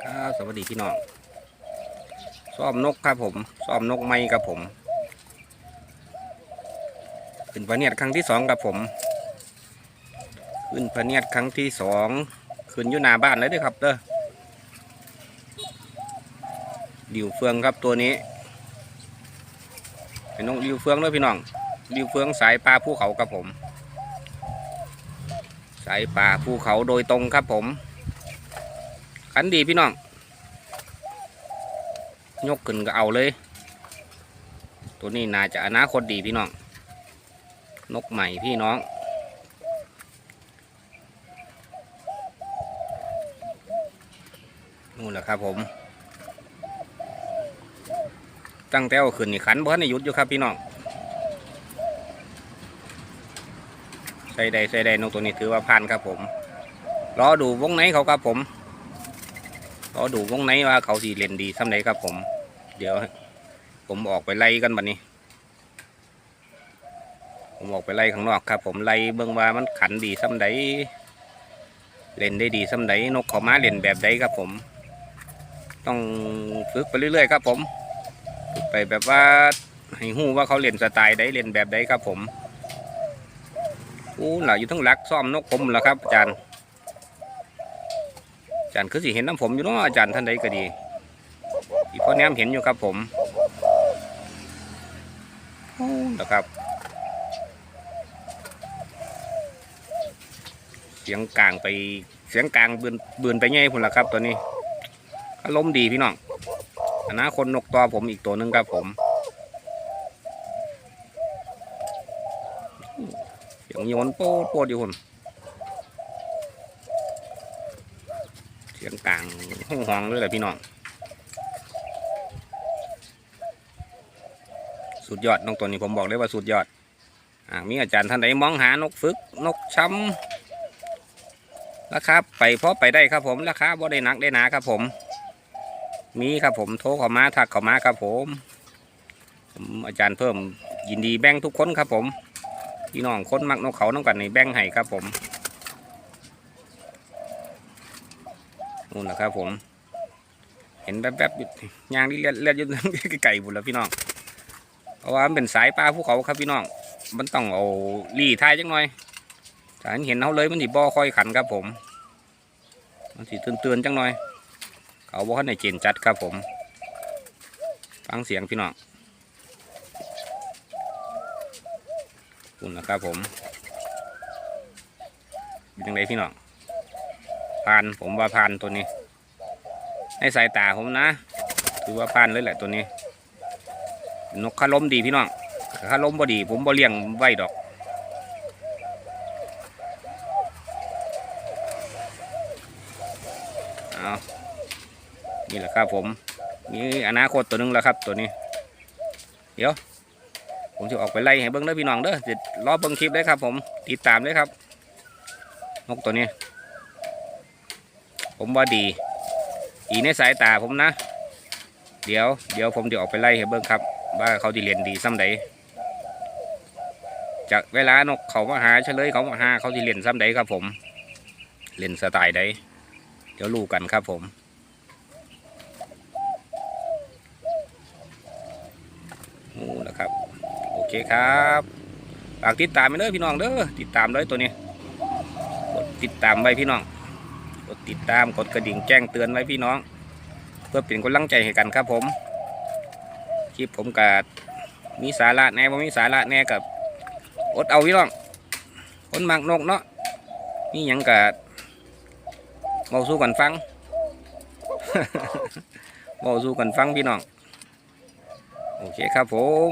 บสวัสดีพี่น้องซ้อมนกครับผมซ้อมนกไม้ครับผม ขึ้นพะเนียดครั้งที่สองครับผม ขึ้นพะเนียดครั้งที่สองขึ้นอยู่หน้าบ้านเลยด้วยครับเด้อดิวเฟืองครับตัวนี้เป็นนกดิวเฟืองด้อพี่น้องดิวเฟืองสายปลาภูเขาครับผม สายป่าภูเขาโดยตรงครับผม ขันดีพี่น้อง ยกขึ้นก็เอาเลย ตัวนี้น่าจะอนาคตดีพี่น้อง นกใหม่พี่น้อง นู่นแหละครับผม ตั้งแต่เอาขึ้นนี่ขันบ่ทันได้หยุดอยู่ครับพี่น้องใส่ใดใส่ใดนกตัวนี้ถือว่าผ่านครับผม รอดูวงไหนเขาครับผม รอดูวงไหนว่าเขาสีเล่นดีซ้ำไหนครับผม เดี๋ยว ผมออกไปไล่กันบัดนี้ ผมออกไปไล่ข้างนอกครับ ผมไล่เบิ่งว่ามันขันดีซ้ำใดเล่นได้ดีซ้ำใดนนกเขามาเล่นแบบใดครับผม ต้องฝึกไปเรื่อยๆครับ ผมฝึกไปแบบว่าให้หู้ว่าเขาเล่นสไตล์ใดเล่นแบบใดครับผมอู้หล่ะอยู่ทั้งหลักซ่อมนกผมแล้วครับอาจารย์ อาจารย์คือสิเห็นน้ำผมอยู่เนาะอาจารย์ท่านใดก็ดีอีพ่อแนมเห็นอยู่ครับผมนะครับ เสียงกลางไปเสียงกลางเบือนเบือนไปไงพุ่นละครับ ตัวนี้อารมณ์ดีพี่น้องอนาคนนกตัวผมอีกตัวหนึ่งครับผมเสียงโยนโป๊ดโป๊ดอยู่คน สียงกลางห้องห้องเลยแหละพี่น้อง สุดยอดนกตัวนี้ผมบอกเลยว่าสุดยอดอมีอาจารย์ท่านใดมองหานกฝึกนกช้ำราคาไปเพราะไปได้ครับผมราคาบ่ได้นักได้หนาครับผม มีครับผมโทรเข้ามาทักเข้ามาครับผมผมอาจารย์เพิ่มยินดีแบ่งทุกคนครับผมพี่น้องคนมักนกเขาน้องกันในแบ่งให้ครับผม นู่นนะครับผม เห็นแป๊บๆอยู่ยางนี่เลียดเลียดอยู่ไก่บุญแล้วพี่น้องเพราะว่ามันเป็นสายปลาภูเขาครับพี่น้อง มันต้องเอาลี่ท้ายจังหน่อยถ้าเห็นเขาเลยมันสิบ่ค่อยขันครับผม มันสิเตือนๆจังหน่อย เขาบอกเขาในเจนจัดครับผม ฟังเสียงพี่น้องคุณนะครับผมเป็นยังไงพี่น้อง พานผมว่าพานตัวนี้ในสายตาผมนะ ถือว่าพานเลยแหละตัวนี้ นกคาล้มดีพี่น้องคาล้มบ่ดี ผมบ่เลี้ยงไว้ดอกเอานี่แหละครับผมมีอนาคตตัวหนึงแล้วครับตัวนี้ เดี๋ยว ผมจะออกไปไล่ให้เบิ้งเด้อพี่น้องเด้อจะรอเบิ้งคลิปเลยครับ ผมติดตามเลยครับนกตัวนี้ ผมว่าดีดีในสายตาผมนะ เดี๋ยวเดี๋ยวผมจะออกไปไล่ให้เบิ้งครับ ว่าเขาจะเรียนดีซ้ำใดจากเวลานกเขามาหาเฉลยเขามาหาเขาจะเรียนซ้ำใดครับผมเรียนสไตล์ใดเดี๋ยวรู้กันครับผมโอ้นะครับ โอเคครับฝากติดตามไปเด้อพี่น้องเด้อติดตามเลยตัวนี้กดติดตามไว้พี่น้อง ดติดตามกดกระดิ่งแจ้งเตือนไว้พี่น้อง เพื่อเป็นกำลังใจให้กันครับผมคลิปผมกับมีสาระแน่บ่มีสาระแน่กับอดเอาพี่น้องคนมักนกเนาะนี่ยังกับเมาสู้กันฟังเมาสู้กันฟังพี่น้อง โอเคครับผม